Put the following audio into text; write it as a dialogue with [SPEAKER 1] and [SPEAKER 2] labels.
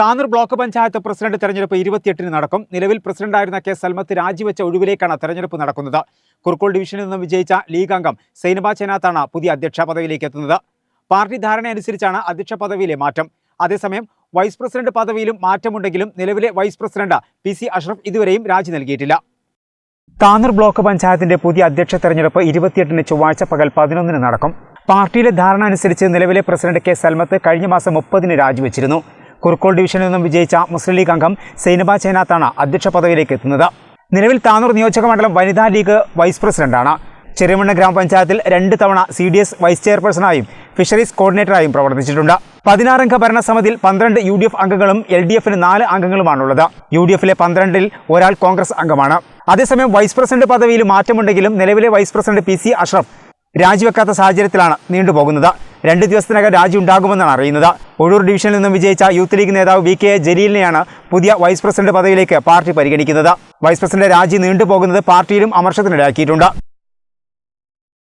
[SPEAKER 1] Tanur block panchayat president തെരഞ്ഞെടുപ്പ് ഇരുപത്തിയെട്ടിന് നടക്കും. നിലവിൽ പ്രസിഡന്റായിരുന്ന കെ. സൽമത്ത് രാജിവെച്ച ഒഴിവിലേക്കാണ് തെരഞ്ഞെടുപ്പ് നടക്കുന്നത്. കുർക്കോൾ ഡിവിഷനിൽ നിന്നും വിജയിച്ച ലീഗ് അംഗം സൈനബ ചേനാത്താണ് പുതിയ അധ്യക്ഷ പദവിയിലേക്ക് എത്തുന്നത്. പാർട്ടി ധാരണയനുസരിച്ചാണ് അധ്യക്ഷ പദവിയിലെ മാറ്റം. അതേസമയം വൈസ് പ്രസിഡന്റ് പദവിയിലും മാറ്റമുണ്ടെങ്കിലും നിലവിലെ vice president P. C. Ashraf ഇതുവരെയും രാജി നൽകിയിട്ടില്ല. താനൂർ ബ്ലോക്ക് പഞ്ചായത്തിന്റെ പുതിയ അധ്യക്ഷ തെരഞ്ഞെടുപ്പ് ഇരുപത്തിയെട്ടിന് ചൊവ്വാഴ്ച പകൽ പതിനൊന്നിന് നടക്കും. പാർട്ടിയുടെ ധാരണ അനുസരിച്ച് നിലവിലെ പ്രസിഡന്റ് കെ. സൽമത്ത് കഴിഞ്ഞ മാസം മുപ്പതിന് രാജിവെച്ചിരുന്നു. കുറുക്കോൾ ഡിവിഷനിൽ നിന്നും വിജയിച്ച മുസ്ലിം ലീഗ് അംഗം സൈനബ ചേനാത്താണ് അധ്യക്ഷ പദവിയിലേക്ക് എത്തുന്നത്. നിലവിൽ താനൂർ നിയോജക മണ്ഡലം വനിതാ ലീഗ് വൈസ് പ്രസിഡന്റാണ്. ചെറിയമണ്ണ ഗ്രാമപഞ്ചായത്തിൽ രണ്ട് തവണ സി ഡി എസ് വൈസ് ചെയർപേഴ്സണായും ഫിഷറീസ് കോർഡിനേറ്ററായും പ്രവർത്തിച്ചിട്ടുണ്ട്. പതിനാറംഗ ഭരണസമിതിയിൽ പന്ത്രണ്ട് യു ഡി എഫ് അംഗങ്ങളും എൽ ഡി എഫിന് നാല് അംഗങ്ങളുമാണുള്ളത്. യു ഡി എഫിലെ പന്ത്രണ്ടിൽ ഒരാൾ കോൺഗ്രസ് അംഗമാണ്. അതേസമയം വൈസ് പ്രസിഡന്റ് പദവിയിൽ മാറ്റമുണ്ടെങ്കിലും നിലവിലെ vice president P C Ashraf രാജിവെക്കാത്ത സാഹചര്യത്തിലാണ് നീണ്ടുപോകുന്നത്. രണ്ട് ദിവസത്തിനകം രാജി ഉണ്ടാകുമെന്നാണ് അറിയുന്നത്. ഒഴൂർ ഡിവിഷനിൽ നിന്നും വിജയിച്ച യൂത്ത് ലീഗ് നേതാവ് വി കെ ജലീലിനെയാണ് പുതിയ വൈസ് പ്രസിഡന്റ് പദവിയിലേക്ക് പാർട്ടി പരിഗണിക്കുന്നത്. വൈസ് പ്രസിഡന്റ് രാജി നീണ്ടുപോകുന്നത് പാർട്ടിയിലും അമർഷത്തിനിടയാക്കിയിട്ടുണ്ട്.